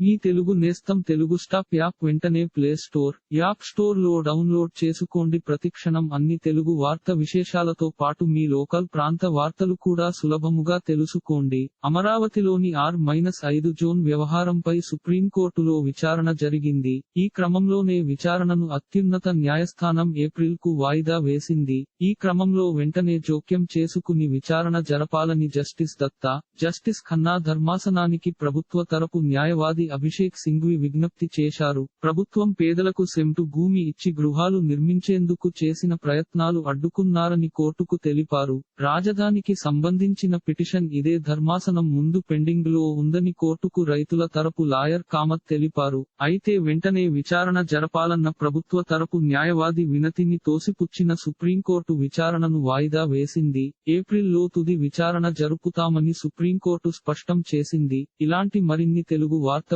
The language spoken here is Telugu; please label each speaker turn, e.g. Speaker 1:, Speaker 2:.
Speaker 1: మీ తెలుగు నేస్తం తెలుగు స్టాప్ యాప్ వెంటనే ప్లే స్టోర్ యాప్ స్టోర్లో డౌన్లోడ్ చేసుకోండి. ప్రతిక్షణం అన్ని తెలుగు వార్త విశేషాలతో పాటు మీ లోకల్ ప్రాంత వార్తలు కూడా సులభముగా తెలుసుకోండి. అమరావతిలోని ఆర్ మైనస్ ఐదు జోన్ వ్యవహారంపై సుప్రీంకోర్టులో విచారణ జరిగింది. ఈ క్రమంలోనే విచారణను అత్యున్నత న్యాయస్థానం ఏప్రిల్కు వాయిదా వేసింది. ఈ క్రమంలో వెంటనే జోక్యం చేసుకుని విచారణ జరపాలని జస్టిస్ దత్తా జస్టిస్ ఖన్నా ధర్మాసనానికి ప్రభుత్వ తరపు న్యాయవాది అభిషేక్ సింఘ్వి విజ్ఞప్తి చేశారు. ప్రభుత్వం పేదలకు సెంటు భూమి ఇచ్చి గృహాలు నిర్మించేందుకు చేసిన ప్రయత్నాలు అడ్డుకున్నారని కోర్టుకు తెలిపారు. రాజధానికి సంబంధించిన పిటిషన్ ఇదే ధర్మాసనం ముందు పెండింగ్లో ఉందని కోర్టుకు రైతుల తరపు లాయర్ కామత్ తెలిపారు. అయితే వెంటనే విచారణ జరపాలన్న ప్రభుత్వ తరపు న్యాయవాది వినతిని తోసిపుచ్చిన సుప్రీంకోర్టు విచారణను వాయిదా వేసింది. ఏప్రిల్లో తుది విచారణ జరుపుతామని సుప్రీంకోర్టు స్పష్టం చేసింది. ఇలాంటి మరిన్ని తెలుగు వార్త